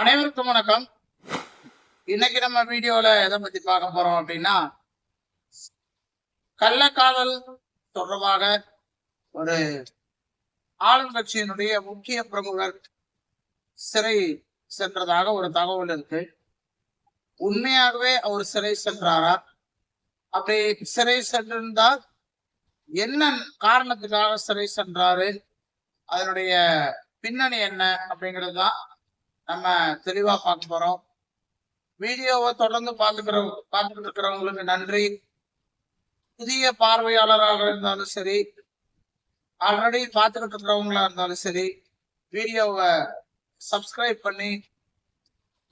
அனைவருக்கும் வணக்கம். இன்னைக்கு நம்ம வீடியோல எதை பத்தி பார்க்க போறோம் அப்படின்னா கள்ளக்காதல் தொடர்பாக ஒரு ஆளுங்கட்சியினுடைய முக்கிய பிரமுகர் சிறை சென்றதாக ஒரு தகவல் இருக்கு. உண்மையாகவே அவர் சிறை சென்றாரா? அப்படி சிறை சென்றிருந்தால் என்ன காரணத்துக்காக சிறை சென்றாரு? அதனுடைய பின்னணி என்ன அப்படிங்கிறது தான் நம்ம தெளிவா பார்க்க போறோம். வீடியோவை தொடர்ந்து பார்த்துக்கிற பார்த்துட்டு இருக்கிறவங்களுக்கு நன்றி. புதிய பார்வையாளராக இருந்தாலும் சரி ஆல்ரெடி பார்த்துக்கிட்டு இருக்கிறவங்களா இருந்தாலும் சரி வீடியோவை சப்ஸ்கிரைப் பண்ணி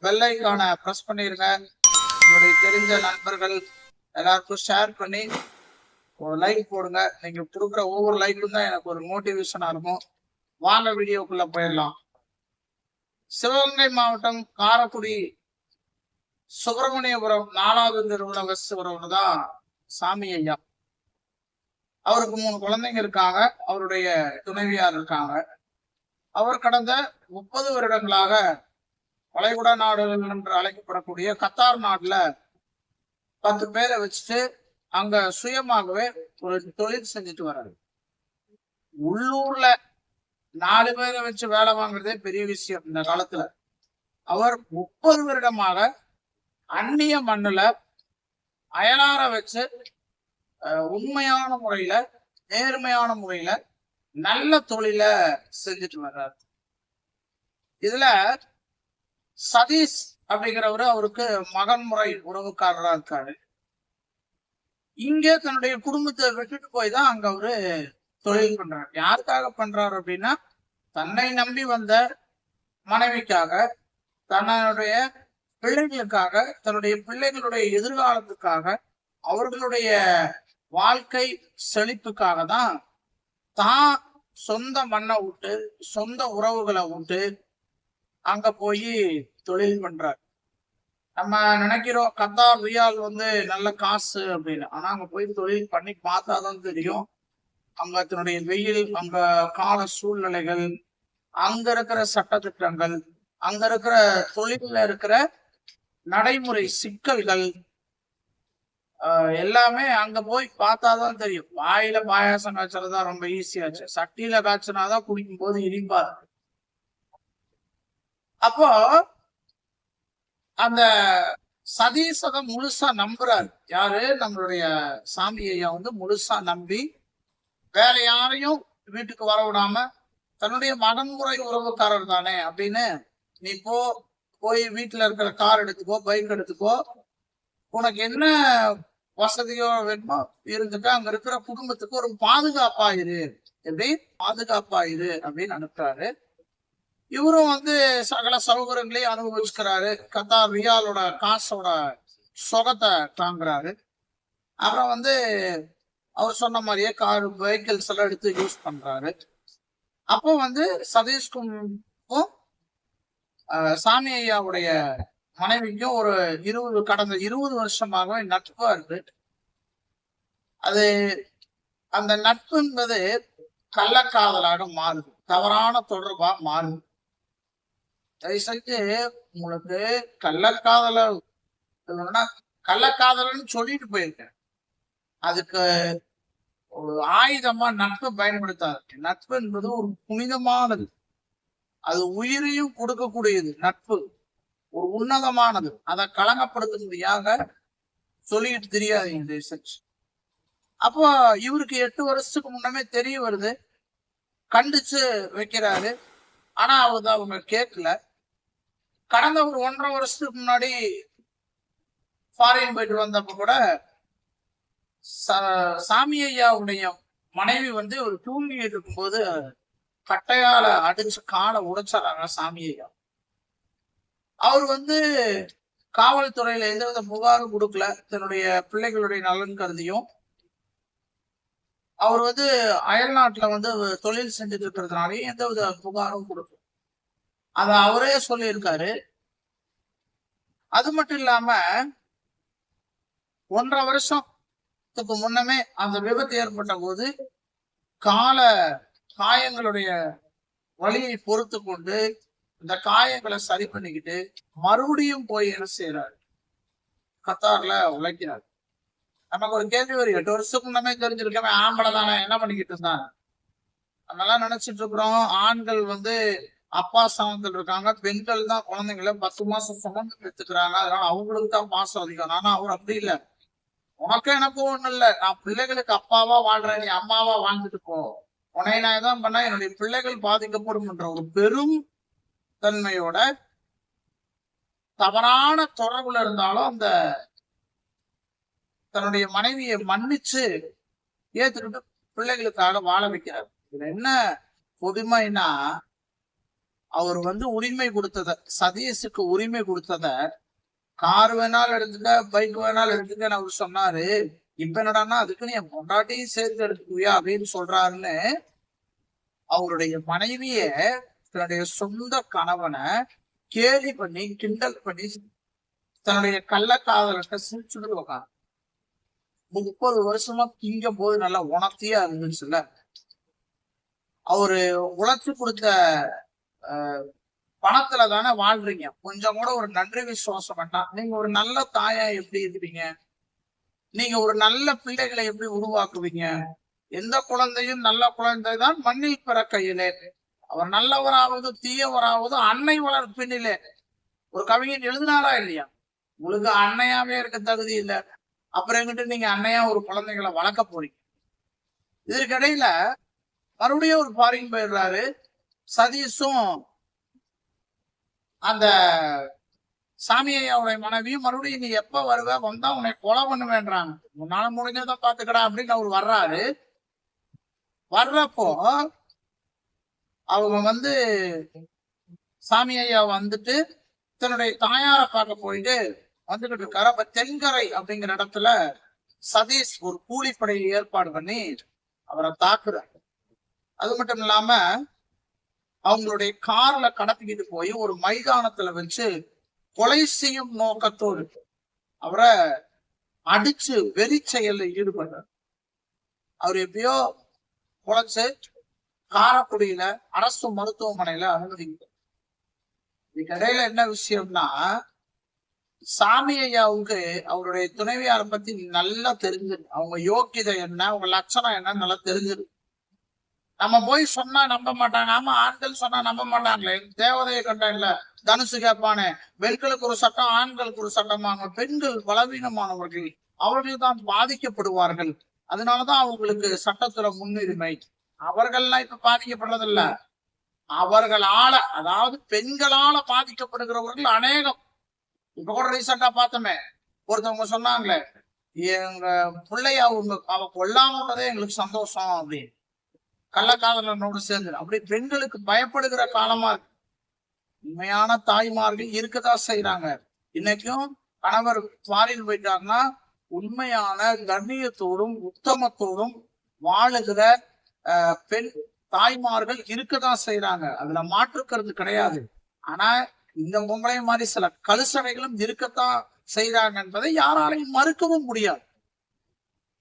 வெள்ளைக்கான ப்ரெஸ் பண்ணிடுங்க உங்களுடைய தெரிஞ்ச நண்பர்கள் எல்லாருக்கும் ஷேர் பண்ணி ஒரு லைக் போடுங்க. நீங்க கொடுக்குற ஒவ்வொரு லைக்கும் தான் எனக்கு ஒரு மோட்டிவேஷனாக இருக்கும். வாங்க வீடியோக்குள்ள போயிடலாம். சிவகங்கை மாவட்டம் காரக்குடி சுப்பிரமணியபுரம் நாலாவது நிறுவன சிவரவர் தான் சாமி ஐயா. அவருக்கு மூணு குழந்தைங்க இருக்காங்க. அவருடைய துணைவியார் இருக்காங்க. அவர் கடந்த முப்பது வருடங்களாக வளைகுடா நாடுகள் என்று அழைக்கப்படக்கூடிய கத்தார் நாட்டுல பத்து பேரை வச்சுட்டு அங்க சுயமாகவே ஒரு தொழில் செஞ்சுட்டு வர்றாரு உள்ளூர்ல நாலு பேரை வச்சு வேலை வாங்குறதே பெரிய விஷயம் இந்த காலத்துல. அவர் முப்பது வருடமாக அந்நிய மண்ணுல அயலார வச்சு அஹ், உண்மையான முறையில நேர்மையான முறையில நல்ல தொழில செஞ்சுட்டு வர்றாரு. இதுல சதீஷ் அப்படிங்கிறவரு அவருக்கு மகன் முறை உறவுக்காரரா இருக்காரு. இங்கே தன்னுடைய குடும்பத்தை விட்டுட்டு போய் தான் அங்க அவரு தொழில் பண்றார். யாருக்காக பண்றாரு அப்படின்னா தன்னை நம்பி வந்த மனைவிக்காக தன்னுடைய பிள்ளைகளுக்காக தன்னுடைய பிள்ளைகளுடைய எதிர்காலத்துக்காக அவர்களுடைய வாழ்க்கை செழிப்புக்காக தான் தான் சொந்த மண்ணை விட்டு சொந்த உறவுகளை விட்டு அங்க போய் தொழில் பண்றார். நம்ம நினைக்கிறோம் கத்தார் ரியால் வந்து நல்ல காசு அப்படின்னு. ஆனா அங்க போய் தொழில் பண்ணி பார்த்தாதான் தெரியும். அங்க அதனுடைய வெயில் அங்க கால சூழ்நிலைகள் அங்க இருக்கிற சட்டத்திட்டங்கள் அங்க இருக்கிற தொழில இருக்கிற நடைமுறை சிக்கல்கள் ஆஹ் எல்லாமே அங்க போய் பார்த்தாதான் தெரியும். வாயில பாயாசம் காய்ச்சறதா ரொம்ப ஈஸியாச்சு சட்டியில காய்ச்சினாதான் குடிக்கும் போது இனிப்பா அப்போ அந்த சதீசதை முழுசா நம்புறாரு. யாரு? நம்மளுடைய சாமி ஐயா வந்து முழுசா நம்பி வேற யாரையும் வீட்டுக்கு வர விடாம தன்னுடைய மனமுறை உறவுக்காரர் தானே அப்படின்னு நீ போ போய் வீட்டுல இருக்கிற கார் எடுத்துக்கோ பைக் எடுத்துக்கோ. உனக்கு என்ன வசதியோ வேணுமோ இருந்துட்டு அங்க இருக்கிற குடும்பத்துக்கு ஒரு பாதுகாப்பா இரு. எப்படி? பாதுகாப்பா இரு அப்படின்னு அனுப்புறாரு. இவரும் வந்து சகல சௌகரியங்களையும் அனுபவிச்சுக்கிறாரு. கத்தார் ரியாலோட காசோட சொகத்தை தாங்குறாரு. அப்புறம் வந்து அவர் சொன்ன மாதிரியே கார் வெஹிக்கிள்ஸ் எல்லாம் எடுத்து யூஸ் பண்றாரு. அப்போ வந்து சதீஷ்கும் ஆஹ், சாமி ஐயாவுடைய மனைவிக்கும் ஒரு இருபது கடந்த இருபது வருஷமாகவே நட்பா இருக்கு. அது அந்த நட்பு என்பது கள்ளக்காதலாக மாறுது. தவறான தொடர்பா மாறுது. தயவு செஞ்சு உங்களுக்கு கள்ளக்காதல கள்ளக்காதலன்னு சொல்லிட்டு போயிருக்கேன். அதுக்கு ஒரு ஆயுதமா நட்பு பயன்படுத்தாது. நட்பு என்பது ஒரு புனிதமானது. அது உயிரையும் கொடுக்கக்கூடியது நட்பு. ஒரு உன்னதமானது. அதை களங்கப்படுத்தும்படியாக சொல்லிட்டு தெரியாது இந்த ரிசர்ச் அப்போ இவருக்கு எட்டு வருஷத்துக்கு முன்னமே தெரிய வருது. கண்டிச்சு வைக்கிறாரு. ஆனா அவங்க அவங்க கேட்கல. கடந்த ஒரு ஒன்றரை வருஷத்துக்கு முன்னாடி ஃபாரின் போயிட்டு வந்தப்ப கூட சாமி ஐயாவுடைய மனைவி வந்து ஒரு தூங்கிட்டு இருக்கும்போது கட்டையால அடிச்சு காலை உடைச்சாராங்க சாமி ஐயா. அவர் வந்து காவல்துறையில எந்தவித புகாரும் கொடுக்கல. தன்னுடைய பிள்ளைகளுடைய நலன் கருதியும். அவர் வந்து அயல் நாட்டுல வந்து தொழில் செஞ்சுட்டு இருக்கிறதுனாலையும் எந்தவித புகாரும் கொடுக்கல. அத அவரே சொல்லியிருக்காரு. அது மட்டும் இல்லாம ஒன்றரை வருஷம் வருஷத்துக்கு முன்னமே அந்த விபத்து ஏற்பட்ட போது கால காயங்களுடைய வலியை பொறுத்து கொண்டு இந்த காயங்களை சரி பண்ணிக்கிட்டு மறுபடியும் போய் என்ன செய்யறாரு கத்தார்ல உழைக்கிறார். நமக்கு ஒரு கேள்வி வரும் எட்டு வருஷத்துக்கு முன்னமே தெரிஞ்சிருக்கவே ஆம்பளை தானே என்ன பண்ணிக்கிட்டு இருந்தான்? அதனால நினைச்சிட்டு இருக்கிறோம் ஆண்கள் வந்து அப்பா சமத்தில் இருக்காங்க பெண்கள் தான் குழந்தைங்கள பத்து மாசம் சுமந்து பெற்றுக்கிறாங்க அதனால அவங்களுக்கு தான் பாசம் அதிகம். ஆனா அவர் அப்படி இல்லை. உனக்கும் எனக்கும் ஒண்ணு இல்ல? நான் பிள்ளைகளுக்கு அப்பாவா வாழ்றேன். நீ அம்மாவா வாழ்ந்துட்டு போ. உனைய நான் இதான் பண்ணா என்னுடைய பிள்ளைகள் பாதிக்கப்படும் என்ற ஒரு பெரும் தன்மையோட தவறான தொடர்புல இருந்தாலும் அந்த தன்னுடைய மனைவியை மன்னிச்சு ஏத்துக்கிட்டு பிள்ளைகளுக்காக வாழ வைக்கிறார். இதுல என்ன புதுமைனா அவர் வந்து உரிமை கொடுத்தத சதீஷுக்கு உரிமை கொடுத்தத கார் வேணாலும் எடுத்துக்க பைக் வேணாலும் எடுத்துக்கன்னு அவர் சொன்னாரு. இப்ப என்னடான்னா அதுக்கு நீ என் பொண்டாட்டியும் சேர்த்து எடுத்துக்குவியா அப்படின்னு சொல்றாருன்னு அவருடைய மனைவிய தன்னுடைய சொந்த கணவனை கேலி பண்ணி கிண்டல் பண்ணி தன்னுடைய கள்ளக்காதலத்தை சிரிச்சுட்டு உட்காந்து முப்பது வருஷமா திங்கும் போது நல்லா உணர்த்தியா இருந்துச்சுல்ல. அவரு உழைச்சு கொடுத்த அஹ், பணத்துல தானே வாழ்றீங்க. கொஞ்சம் கூட ஒரு நன்றி விசுவாசம் வேண்டாம். நீங்க ஒரு நல்ல தாயா எப்படி இருப்பீங்க? நீங்க ஒரு நல்ல பிள்ளைகளை எப்படி உருவாக்குவீங்க? எந்த குழந்தையும் நல்ல குழந்தை தான் மண்ணில் பிற கையிலே அவர் நல்லவராவது தீயவராவது அன்னை வளர் பின்னிலே. ஒரு கவிஞன் எழுதினாரா இல்லையா? உங்களுக்கு அன்னையாவே இருக்க தகுதி இல்லை. அப்புறம் எங்கிட்ட நீங்க அன்னையா ஒரு குழந்தைகளை வளர்க்க போறீங்க? இதற்கிடையில மறுபடியும் ஒரு ஃபாரின் போயிடுறாரு. சதீஷும் அந்த சாமி ஐயாவுடைய மனைவியும் மறுபடியும் நீ எப்ப வருவ? வந்தா உன்னை கொலை பண்ணுவேன்றாங்க. உன்னால முடிஞ்சதான் பாத்துக்கடா அப்படின்னு அவர் வர்றாரு. வர்றப்போ அவங்க வந்து சாமி ஐயா வந்துட்டு தன்னுடைய தாயாரை பார்க்க போயிட்டு வந்துகிட்டு இருக்காரு. அப்ப தென்கரை அப்படிங்கிற இடத்துல சதீஷ் ஒரு கூலிப்படையை ஏற்பாடு பண்ணி அவரை தாக்குறாரு. அது மட்டும் இல்லாம அவங்களுடைய கார்ல கடத்திக்கிட்டு போய் ஒரு மைதானத்துல வச்சு கொலை செய்யும் நோக்கத்தோடு அவரை அடிச்சு வெறி செயல்ல ஈடுபடுறார் அவர் எப்பயோ குழச்சு காரக்குடியில அரசு மருத்துவமனையில அனுமதிக்கிறார் இதுக்கிடையில என்ன விஷயம்னா சாமி ஐயாவுக்கு அவருடைய துணைவியாரை பத்தி நல்லா தெரிஞ்சிரு அவங்க யோக்கியதை என்ன அவங்க லட்சணம் என்ன நல்லா தெரிஞ்சிரு நம்ம போய் சொன்னா நம்ப மாட்டாங்க. ஆமா ஆண்கள் சொன்னா நம்ப மாட்டாங்களே. தேவதையை கண்ட இல்ல. தனுசு கேட்பானே. பெண்களுக்கு ஒரு சட்டம் ஆண்களுக்கு ஒரு சட்டமாக பெண்கள் பலவீனமானவர்கள். அவர்கள் தான் பாதிக்கப்படுவார்கள். அதனாலதான் அவங்களுக்கு சட்டத்துல முன்னுரிமை. அவர்கள்லாம் இப்ப பாதிக்கப்படுறதில்ல. அவர்களால அதாவது பெண்களால பாதிக்கப்படுகிறவர்கள் அநேகம். இப்ப கூட ரீசெண்டா பார்த்தோமே. ஒருத்தவங்க சொன்னாங்களே எங்க பிள்ளைய அவங்க அவ கொல்லாம எங்களுக்கு சந்தோஷம் அப்படின்னு. கள்ளக்காதலனோடு சேர்ந்து அப்படி பெண்களுக்கு பயப்படுகிற காலமா இருக்கு உண்மையான தாய்மார்கள் இருக்கதான் செய்யறாங்க இன்னைக்கும் கணவர் ஃபாரின் போயிட்டாங்கன்னா உண்மையான கண்ணியத்தோடும் உத்தமத்தோடும் வாழுகிற அஹ், பெண் தாய்மார்கள் இருக்கதான் செய்யறாங்க அதுல மாற்றுக்கிறது கிடையாது. ஆனா இந்த பொம்பளை மாதிரி சில கலுசடைகளும் இருக்கத்தான் செய்யறாங்க என்பதை யாராலையும் மறுக்கவும் முடியாது.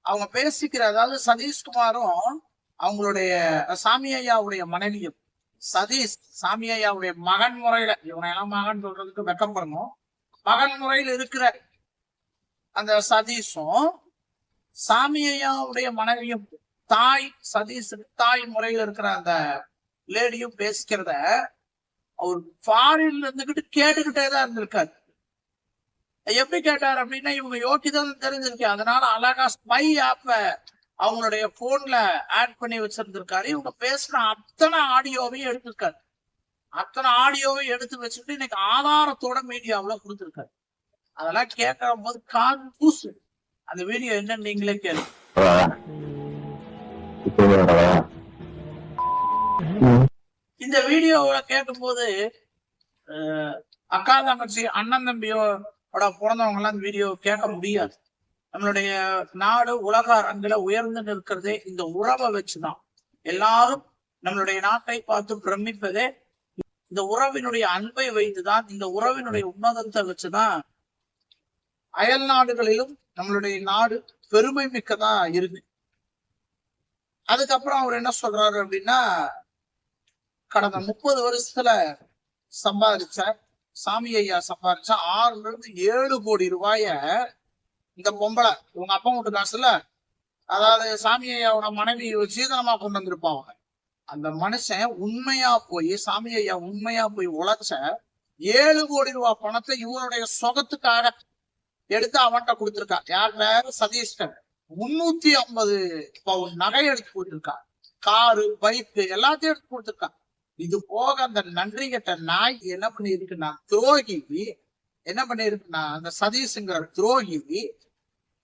அவங்க பேசிக்கிற அதாவது சதீஷ்குமாரும் அவங்களுடைய சாமி ஐயாவுடைய மனைவியும் சதீஷ் சாமி ஐயாவுடைய மகன் முறையில இவனை எல்லாம் மகன் சொல்றதுக்கு வெக்கம் பண்ணும். மகன் முறையில் இருக்கிற அந்த சதீஷும் சாமி ஐயாவுடைய மனைவியும் தாய் சதீஷ் தாய் முறையில் இருக்கிற அந்த லேடியும் பேசிக்கிறத அவர் ஃபாரின்ல இருந்துகிட்டு கேட்டுக்கிட்டே தான் இருந்திருக்காரு. எப்படி கேட்டார் அப்படின்னா இவங்க யோக்கிதான் தெரிஞ்சிருக்கு அதனால அழகா ஸ்பை ஆப்ப அவங்களுடைய போன்ல ஆட் பண்ணி வச்சிருந்திருக்காரு. இவங்க பேசுற அத்தனை ஆடியோவையும் எடுத்திருக்காரு. அத்தனை ஆடியோவையும் எடுத்து வச்சுட்டு இன்னைக்கு ஆதாரத்தோட மீடியாவுல கொடுத்துருக்காரு. அதெல்லாம் கேட்கிற போது காது பூசு. அந்த வீடியோ என்னன்னு நீங்களே கேளு இந்த வீடியோவை கேட்கும்போது அஹ், அக்கா தங்கச்சி அண்ணன் தம்பியோட பிறந்தவங்க எல்லாம் இந்த வீடியோ கேட்க முடியாது. நம்மளுடைய நாடு உலக அரங்குல உயர்ந்து நிற்கிறதே இந்த உறவை வச்சுதான். எல்லாரும் நம்மளுடைய நாட்டை பார்த்து பிரமிப்பதே இந்த உறவினுடைய அன்பை வைத்துதான் இந்த உறவினுடைய உன்னதத்தை வச்சுதான் அயல் நாடுகளிலும் நம்மளுடைய நாடு பெருமை மிக்கதா இருக்கு. அதுக்கப்புறம் அவர் என்ன சொல்றாரு அப்படின்னா கடந்த முப்பது வருஷத்துல சம்பாதிச்ச சாமி ஐயா சம்பாதிச்ச ஆறுல இருந்து ஏழு கோடி ரூபாய இந்த பொம்பளை இவங்க அப்பா வீட்டு காசுல அதாவது சாமியை ஐயாவோட மனைவி சீதனமா கொண்டு வந்திருப்பாங்க அந்த மனுஷன் உண்மையா போய் சாமி ஐயா உண்மையா போய் உழைச்ச ஏழு கோடி ரூபாய் பணத்தை இவருடைய சொகத்துக்காக எடுத்து அவன்கிட்ட கொடுத்திருக்கா யார்கிட்ட சதீஷ்கர். முன்னூத்தி ஐம்பது பவுன் நகை எடுத்து கொடுத்திருக்கா காரு பைக்கு எல்லாத்தையும் எடுத்து கொடுத்துருக்கான் இது போக அந்த நன்றி கட்ட நாய் என்ன பண்ணிருக்குன்னா துரோகி என்ன பண்ணிருக்குன்னா அந்த சதீஷ்ங்கிற துரோகி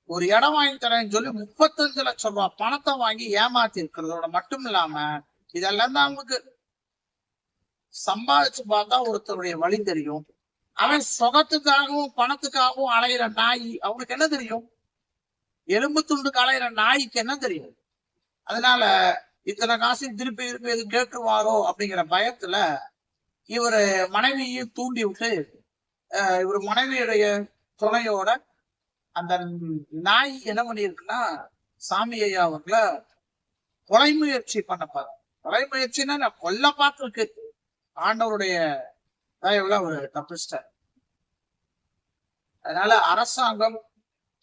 ஒரு இடம் வாங்கி தரேன்னு சொல்லி முப்பத்தஞ்சு லட்சம் ரூபாய் பணத்தை வாங்கி ஏமாத்தி இருக்கிறதோட மட்டும் இல்லாம இதெல்லாம் தான் அவனுக்கு சம்பாதிச்சு பார்த்தா ஒருத்தருடைய வழி தெரியும். அவன் சுகத்துக்காகவும் பணத்துக்காகவும் அலையிற நாய் அவனுக்கு என்ன தெரியும்? எலும்பு துண்டுக்கு அலையிற நாய்க்கு என்ன தெரியும்? அதனால இத்தனை காசு திருப்பி திருப்பி எது கேட்டுருவாரோ அப்படிங்கிற பயத்துல இவரு மனைவியையும் தூண்டி விட்டு இவர் மனைவியுடைய துணையோட அந்த நாய் என்ன பண்ணிருக்குன்னா சாமி ஐயா அவர்களை கொலை முயற்சி பண்ண பாரு கொலை முயற்சின்னா நான் கொல்ல பார்த்துருக்கு. ஆண்டவருடைய தயவுல அவர் தப்பிச்சிட்டார். அதனால அரசாங்கம்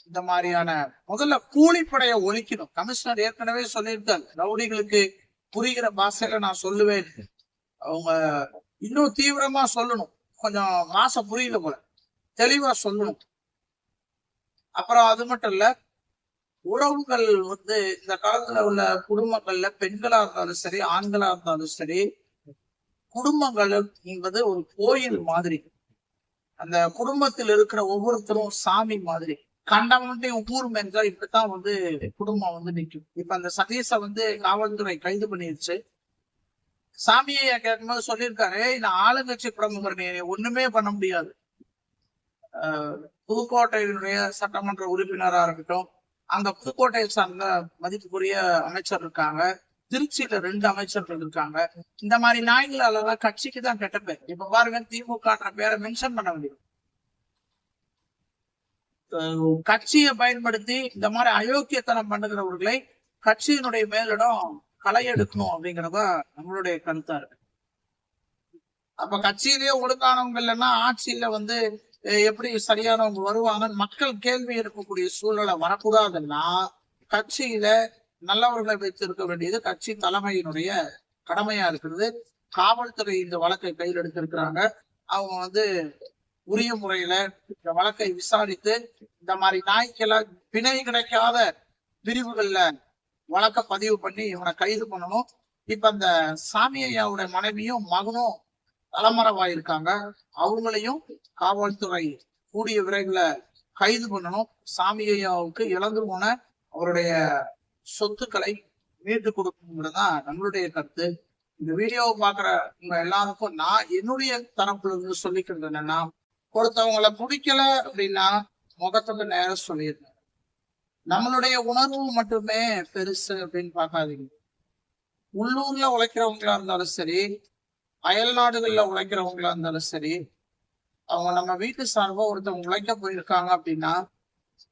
இந்த மாதிரியான முதல்ல கூலிப்படையை ஒழிக்கணும். கமிஷனர் ஏற்கனவே சொல்லியிருக்காரு. ரவுடிகளுக்கு புரிகிற பாஷையில நான் சொல்லுவேன். அவங்க இன்னும் தீவிரமா சொல்லணும். கொஞ்சம் மாச புரியல போல. தெளிவா சொல்லணும். அப்புறம் அது மட்டும் இல்ல உறவுகள் வந்து இந்த காலத்துல உள்ள குடும்பங்கள்ல பெண்களா இருந்தாலும் சரி ஆண்களா இருந்தாலும் சரி குடும்பங்கள் என்பது ஒரு கோயில் மாதிரி. அந்த குடும்பத்தில் இருக்கிற ஒவ்வொருத்தரும் சாமி மாதிரி. கண்டவன்ட்டையும் ஊர் மென்றா இப்படித்தான் வந்து குடும்பம் வந்து நிக்கும் இப்ப அந்த சதீஷ வந்து காவல்துறை கைது பண்ணிருச்சு. சாமியை கேட்கும்போது சொல்லியிருக்காரு இந்த ஆளுங்கட்சி பிரமுகர் நீ ஒண்ணுமே பண்ண முடியாது. ஆஹ் புதுக்கோட்டையினுடைய சட்டமன்ற உறுப்பினரா இருக்கட்டும் அங்க புதுக்கோட்டையை சார்ந்த மதிப்புக்குரிய அமைச்சர் இருக்காங்க திருச்சியில ரெண்டு அமைச்சர்கள் இருக்காங்க. இந்த மாதிரி நாய்களால கட்சிக்கு தான் கெட்ட பேர். இப்ப பாருங்க திமுக பேரை மென்ஷன் பண்ண முடியும். கட்சியை பயன்படுத்தி இந்த மாதிரி அயோக்கியத்தனம் பண்ணுகிறவர்களை கட்சியினுடைய மேலிடம் களை எடுக்கணும் அப்படிங்கறத நம்மளுடைய கருத்தா இருக்கு. அப்ப கட்சியிலேயே ஒழுங்கானவங்க இல்லைன்னா ஆட்சியில வந்து எப்படி சரியானவங்க வருவாங்கன்னு மக்கள் கேள்வி இருக்கக்கூடிய சூழ்நிலை வரக்கூடாதுன்னா கட்சியில நல்லவர்களை வைத்திருக்க வேண்டியது கட்சி தலைமையினுடைய கடமையா இருக்கிறது. காவல்துறை இந்த வழக்கை கையில் எடுத்திருக்கிறாங்க. அவங்க வந்து உரிய முறையில இந்த வழக்கை விசாரித்து இந்த மாதிரி நாய்க்கெல்லாம் பிணை கிடைக்காத பிரிவுகள்ல வழக்க பதிவு பண்ணி இவனை கைது பண்ணணும். இப்ப அந்த சாமியாவோட மனைவியும் மகனும் தலைமறைவாயிருக்காங்க. அவங்களையும் காவல்துறை கூடிய விரைவில் கைது பண்ணணும். சாமியாவுக்கு இழந்து போன அவருடைய சொத்துக்களை மீட்டு கொடுக்கணுங்கிறதுதான் நம்மளுடைய கருத்து. இந்த வீடியோவை பாக்குற உங்க எல்லாருக்கும் நான் என்னுடைய தரப்புல இருந்து சொல்லிக்கிறது என்னன்னா ஒருத்தவங்களை பிடிக்கல அப்படின்னா முகத்துக்கு நேரம் சொல்லிடுங்க. நம்மளுடைய உணர்வு மட்டுமே பெருசு அப்படின்னு பார்க்காதீங்க. உள்ளூர்ல உழைக்கிறவங்களா இருந்தாலும் சரி அயல் நாடுகள்ல உழைக்கிறவங்களா இருந்தாலும் சரி அவங்க நம்ம வீட்டு சார்பா ஒருத்தவங்க உழைக்க போயிருக்காங்க அப்படின்னா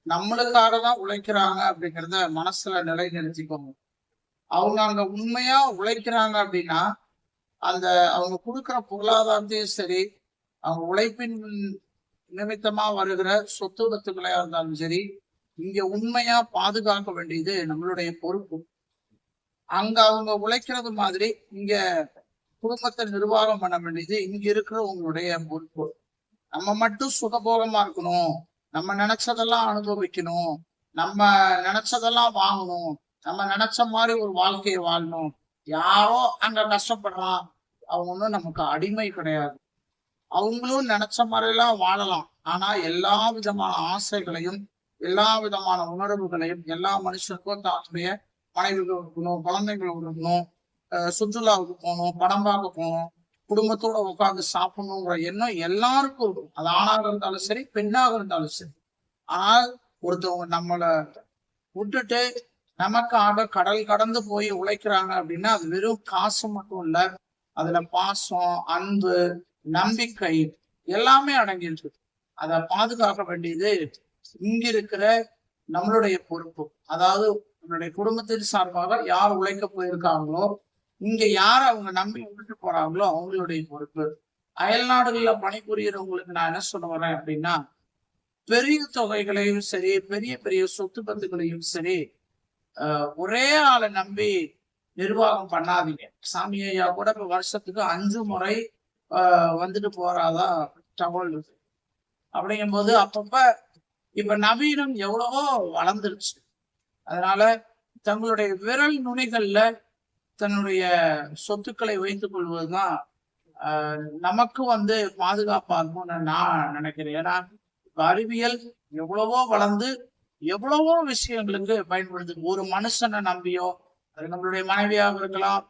நம்மளுக்காக தான் உழைக்கிறாங்க அப்படிங்கிறத மனசுல நிலை நிறுத்திக்கோங்க அவங்க அங்க உண்மையா உழைக்கிறாங்க அப்படின்னா அந்த அவங்க கொடுக்குற பொருளாதாரத்தையும் சரி அவங்க உழைப்பின் நிமித்தமா வருகிற சொத்து பத்துக்களையா இருந்தாலும் சரி இங்க உண்மையா பாதுகாக்க வேண்டியது நம்மளுடைய பொறுப்பு. அங்க அவங்க உழைக்கிறது மாதிரி இங்க குடும்பத்தை நிர்வாகம் பண்ண வேண்டியது இங்க இருக்கிற உங்களுடைய பொறுப்பு. நம்ம மட்டும் சுகபோகமா இருக்கணும். நம்ம நினைச்சதெல்லாம் அனுபவிக்கணும். நம்ம நினைச்சதெல்லாம் வாங்கணும். நம்ம நினைச்ச மாதிரி ஒரு வாழ்க்கையை வாழணும். யாரோ அங்க கஷ்டப்படுறான். அவங்க ஒன்றும் நமக்கு அடிமை கிடையாது. அவங்களும் நினைச்ச மாதிரிலாம் வாழலாம். ஆனா எல்லா விதமான ஆசைகளையும் எல்லா விதமான உணர்வுகளையும் எல்லா மனுஷருக்கும் தன்னுடைய மனைவிகள் இருக்கணும் குழந்தைகள் இருக்கணும் சுற்றுலாவுக்கு போகணும் படம் பார்க்க போகணும் குடும்பத்தோட உட்கார்ந்து சாப்பிடணுங்கிற எண்ணம் எல்லாருக்கும் இருக்கும். அது ஆணாக இருந்தாலும் சரி பெண்ணாக இருந்தாலும் சரி. ஆனால் ஒருத்தவங்க நம்மளை விட்டுட்டு நமக்காக கடல் கடந்து போய் உழைக்கிறாங்க அப்படின்னா அது வெறும் காசு மட்டும் இல்ல. அதுல பாசம் அன்பு நம்பிக்கை எல்லாமே அடங்கியிருக்கு. அதை பாதுகாக்க வேண்டியது இங்க இருக்கிற நம்மளுடைய பொறுப்பு. அதாவது நம்மளுடைய குடும்பத்தின் சார்பாக யார் உழைக்க போயிருக்காங்களோ இங்க யார் அவங்க நம்பி விட்டுட்டு போறாங்களோ அவங்களுடைய பொறுப்பு. அயல் நாடுகள்ல பணிபுரியறவங்களுக்கு நான் என்ன சொல்ல வரேன் அப்படின்னா பெரிய தொகைகளையும் சரி பெரிய பெரிய சொத்து பந்துகளையும் சரி ஒரே ஆளை நம்பி நிர்வாகம் பண்ணாதீங்க. சாமி ஐயா கூட இப்ப வருஷத்துக்கு அஞ்சு முறை வந்துட்டு போறாதா தகவல். இருக்கு அப்படிங்கும்போது அப்பப்ப இப்ப நவீனம் எவ்வளவோ வளர்ந்துருச்சு. அதனால தங்களுடைய விரல் நுனிகள்ல தன்னுடைய சொத்துக்களை வைத்துக் கொள்வதுதான் ஆஹ் நமக்கு வந்து பாதுகாப்பாகும்னு நான் நினைக்கிறேன். ஏன்னா இப்ப அறிவியல் எவ்வளவோ வளர்ந்து எவ்வளவோ விஷயங்களுக்கு பயன்படுது. ஒரு மனுஷனை நம்பியோ அது நம்மளுடைய மனைவியாக இருக்கலாம்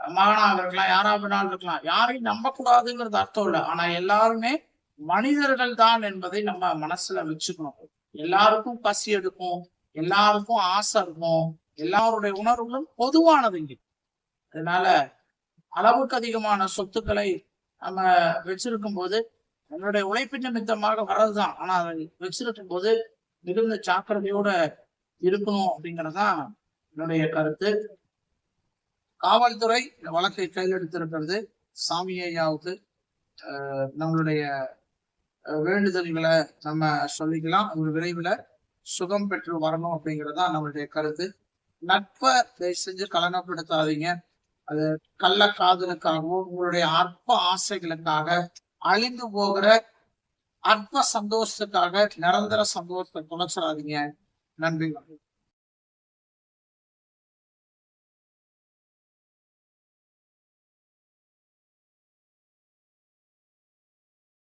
மகனாக இருக்கலாம் யாரா வேணாலும் இருக்கலாம். யாரையும் நம்ப கூடாதுங்கிறது அர்த்தம் இல்லை. ஆனா எல்லாருமே மனிதர்கள் தான் என்பதை நம்ம மனசுல வச்சுக்கணும். எல்லாருக்கும் பசி எடுக்கும் எல்லாருக்கும் ஆசை இருக்கும் எல்லாருடைய உணர்வுகளும் பொதுவானதுங்க அதனால அளவுக்கு அதிகமான சொத்துக்களை நம்ம வச்சிருக்கும் போது நம்மளுடைய உழைப்பின் நிமித்தமாக வர்றதுதான். ஆனா அதை வச்சிருக்கும் போது மிகுந்த சாக்கிரதையோட இருக்கணும் அப்படிங்கறதுதான் என்னுடைய கருத்து. காவல்துறை இந்த வழக்கை கையெழுத்திருக்கிறது. எடுத்திருக்கிறது சாமி ஐயாவுக்கு அஹ், நம்மளுடைய வேண்டுதல்களை நம்ம சொல்லிக்கலாம். ஒரு விரைவில் சுகம் பெற்று வரணும் அப்படிங்கிறது தான் நம்மளுடைய கருத்து. நட்பை தயவு செஞ்சு கலனப்படுத்தாதீங்க. அது கள்ள காதலுக்காகவும் உங்களுடைய அற்ப ஆசைகளுக்காக அழிந்து போகிற அற்ப சந்தோஷத்துக்காக நிரந்தர சந்தோஷத்தை தொலைச்சிடாதீங்க நன்றி. வணக்கம்